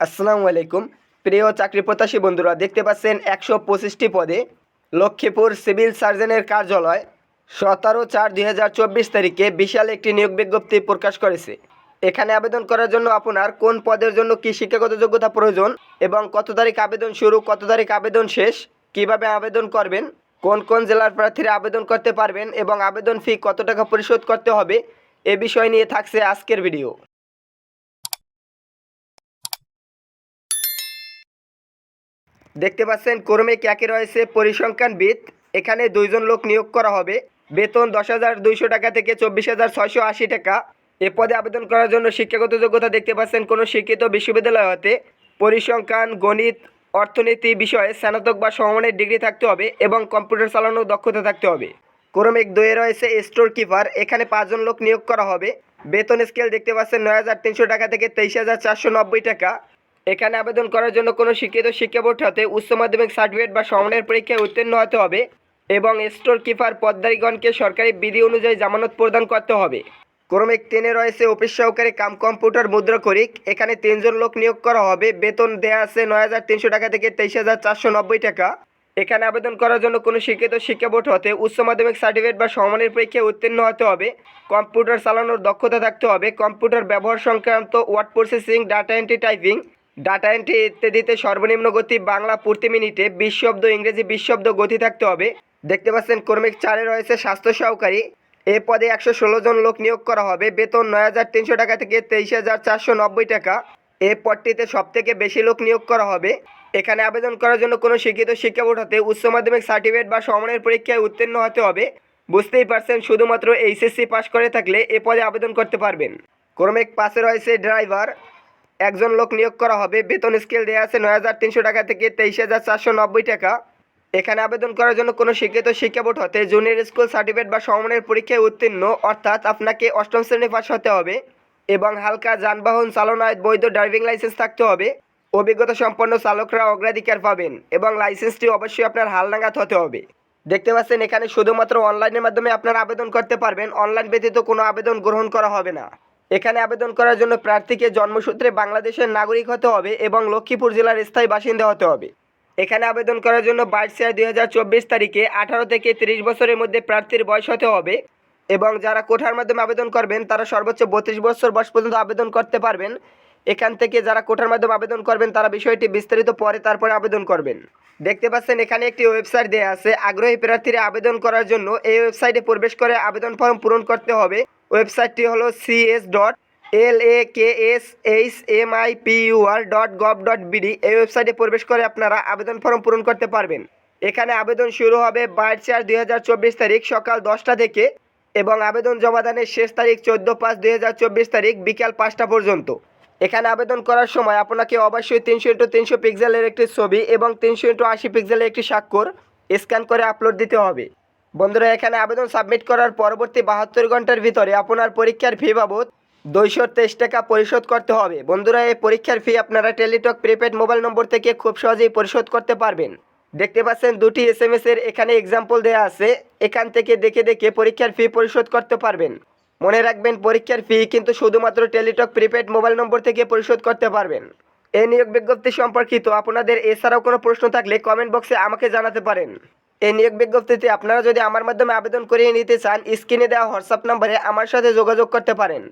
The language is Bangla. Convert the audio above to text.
আসসালামু আলাইকুম। প্রিয় চাকরি প্রত্যাশী বন্ধুরা, দেখতে পাচ্ছেন একশো পঁচিশটি পদে লক্ষ্মীপুর সিভিল সার্জনের কার্যালয়, সতেরো চার দুই হাজার চব্বিশ তারিখে বিশাল একটি নিয়োগ বিজ্ঞপ্তি প্রকাশ করেছে। এখানে আবেদন করার জন্য আপনার কোন পদের জন্য কি শিক্ষাগত যোগ্যতা প্রয়োজন এবং কত তারিখ আবেদন শুরু, কত তারিখ আবেদন শেষ, কীভাবে আবেদন করবেন, কোন কোন জেলার প্রার্থীরা আবেদন করতে পারবেন এবং আবেদন ফি কত টাকা পরিশোধ করতে হবে, এ বিষয় নিয়ে থাকছে আজকের ভিডিও। দেখতে পাচ্ছেন কর্মিক একে রয়েছে পরিসংখ্যানবিদ। এখানে দুইজন লোক নিয়োগ করা হবে। বেতন দশ হাজার দুইশো টাকা থেকে চব্বিশ হাজার ছয়শো আশি টাকা। এ পদে আবেদন করার জন্য শিক্ষাগত যোগ্যতা দেখতে পাচ্ছেন কোনো শিক্ষিত বিশ্ববিদ্যালয় হতে পরিসংখ্যান, গণিত, অর্থনীতি বিষয়ে স্নাতক বা সমমানের ডিগ্রি থাকতে হবে এবং কম্পিউটার চালানোর দক্ষতা থাকতে হবে। ক্রমিক দুয়ে রয়েছে স্টোর কিপার। এখানে পাঁচজন লোক নিয়োগ করা হবে। বেতন স্কেল দেখতে পাচ্ছেন নয় হাজার তিনশো টাকা থেকে তেইশ হাজার চারশো নব্বই টাকা। এখানে আবেদন করার জন্য কোনো শিক্ষিত শিক্ষা বোর্ড হতে উচ্চ মাধ্যমিক সার্টিফিকেট বা সমনের পরীক্ষায় উত্তীর্ণ হতে হবে এবং স্টোর কিপার পদ্মারীগণকে সরকারি বিধি অনুযায়ী জামানত প্রদান করতে হবে। ক্রমিক টেনে রয়েছে অফিস সহকারী কাম কম্পিউটার মুদ্রা করিক এখানে তিনজন লোক নিয়োগ করা হবে। বেতন দেওয়া আছে নয় হাজার তিনশো টাকা থেকে তেইশ হাজার চারশো নব্বই টাকা। এখানে আবেদন করার জন্য কোনো শিক্ষিত শিক্ষা বোর্ড হতে উচ্চ মাধ্যমিক সার্টিফিকেট বা সমমানের পরীক্ষায় উত্তীর্ণ হতে হবে। কম্পিউটার চালানোর দক্ষতা থাকতে হবে। কম্পিউটার ব্যবহার সংক্রান্ত word processing, data entry typing data entry ইত্যাদিতে সর্বনিম্ন গতি বাংলা প্রতি মিনিটে বিশ শব্দ ইংরেজি বিশ শব্দ গতি থাকতে হবে। দেখতে পাচ্ছেন, কর্মিক চারে রয়েছে স্বাস্থ্য সহকারী। এ পদে একশো ষোলো জন লোক নিয়োগ করা হবে। বেতন নয় হাজার তিনশো টাকা থেকে তেইশ হাজার চারশো নব্বই টাকা। এ পদটিতে সব থেকে বেশি লোক নিয়োগ করা হবে। এখানে আবেদন করার জন্য কোনো শিক্ষিত শিক্ষা বোর্ড উচ্চ মাধ্যমিক সার্টিফিকেট বা সমানের পরীক্ষায় উত্তীর্ণ হতে হবে। বুঝতেই পারছেন, শুধুমাত্র এইচএসসি পাশ করে থাকলে এ পদে আবেদন করতে পারবেন। ক্রমিক পাশে রয়েছে ড্রাইভার। একজন লোক নিয়োগ করা হবে। বেতন স্কেল দেওয়া আছে নয় হাজার তিনশো টাকা থেকে তেইশ হাজার চারশো নব্বই টাকা। এখানে আবেদন করার জন্য কোনো শিক্ষিত শিক্ষা বোর্ড হতে জুনিয়র স্কুল সার্টিফিকেট বা সমমানের পরীক্ষায় উত্তীর্ণ, অর্থাৎ আপনাকে অষ্টম শ্রেণি পাস হতে হবে এবং হালকা যানবাহন চালনায় বৈধ ড্রাইভিং লাইসেন্স থাকতে হবে। অভিজ্ঞতা সম্পন্ন চালকরা অগ্রাধিকার পাবেন এবং লাইসেন্সটি অবশ্যই আপনার হালনাগাদ হতে হবে। দেখতে পাচ্ছেন এখানে শুধুমাত্র অনলাইনের মাধ্যমে আপনারা আবেদন করতে পারবেন। অনলাইন ব্যতীত কোনো আবেদন গ্রহণ করা হবে না। এখানে আবেদন করার জন্য প্রার্থীকে জন্মসূত্রে বাংলাদেশের নাগরিক হতে হবে এবং লক্ষ্মীপুর জেলার স্থায়ী বাসিন্দা হতে হবে। এখানে আবেদন করার জন্য বাইশ চার দুই হাজার চব্বিশ তারিখে আঠারো থেকে তিরিশ বছরের মধ্যে প্রার্থীর বয়স হতে হবে এবং যারা কোঠার মাধ্যমে আবেদন করবেন, তারা সর্বোচ্চ বত্রিশ বছর বয়স পর্যন্ত আবেদন করতে পারবেন। এখান থেকে যারা কোঠার মাধ্যমে আবেদন করবেন, তারা বিষয়টি বিস্তারিত পরে তারপরে আবেদন করবেন। দেখতে পাচ্ছেন, এখানে একটি ওয়েবসাইট দেওয়া আছে। আগ্রহী প্রার্থীরা আবেদন করার জন্য এই ওয়েবসাইটে প্রবেশ করে আবেদন ফর্ম পূরণ করতে হবে। ওয়েবসাইটটি হলো CS dot L A K S H M I P U R dot gov dot BD এই ওয়েবসাইটে প্রবেশ করে আপনারা আবেদন ফর্ম পূরণ করতে পারবেন। এখানে আবেদন শুরু হবে বাইশ চার দুই হাজার চব্বিশ তারিখ সকাল দশটা থেকে এবং আবেদন জমাদানের শেষ তারিখ চোদ্দ পাঁচ দুই হাজার চব্বিশ তারিখ বিকাল পাঁচটা পর্যন্ত। এখানে আবেদন করার সময় আপনাকে অবশ্যই তিনশো ইন্টু তিনশো পিক্সেলের একটি ছবি এবং তিনশো ইন্টু আশি পিক্সেলের একটি স্বাক্ষর স্ক্যান করে আপলোড দিতে হবে। বন্ধুরা, এখানে আবেদন সাবমিট করার পরবর্তী বাহাত্তর ঘণ্টার ভিতরে আপনার পরীক্ষার ফি বাবদ দুইশো তেইশ টাকা পরিশোধ করতে হবে। বন্ধুরা, এই পরীক্ষার ফি আপনারা টেলিটক প্রিপেড মোবাইল নম্বর থেকে খুব সহজেই পরিশোধ করতে পারবেন। দেখতে পাচ্ছেন, দুটি এস এম এর এখানে এক্সাম্পল দেওয়া আছে। এখান থেকে দেখে দেখে পরীক্ষার ফি পরিশোধ করতে পারবেন। মনে রাখবেন, পরীক্ষার ফি কিন্তু শুধুমাত্র টেলিটক প্রিপেড মোবাইল নম্বর থেকে পরিশোধ করতে পারবেন। এই নিয়োগ বিজ্ঞপ্তি সম্পর্কিত আপনাদের এছাড়াও কোনো প্রশ্ন থাকলে কমেন্ট বক্সে আমাকে জানাতে পারেন। এই নিয়োগ বিজ্ঞপ্তিতে আপনারা যদি আমার মাধ্যমে আবেদন করিয়ে নিতে চান, স্ক্রিনে দেওয়া হোয়াটসঅ্যাপ নম্বরে আমার সাথে যোগাযোগ করতে পারেন।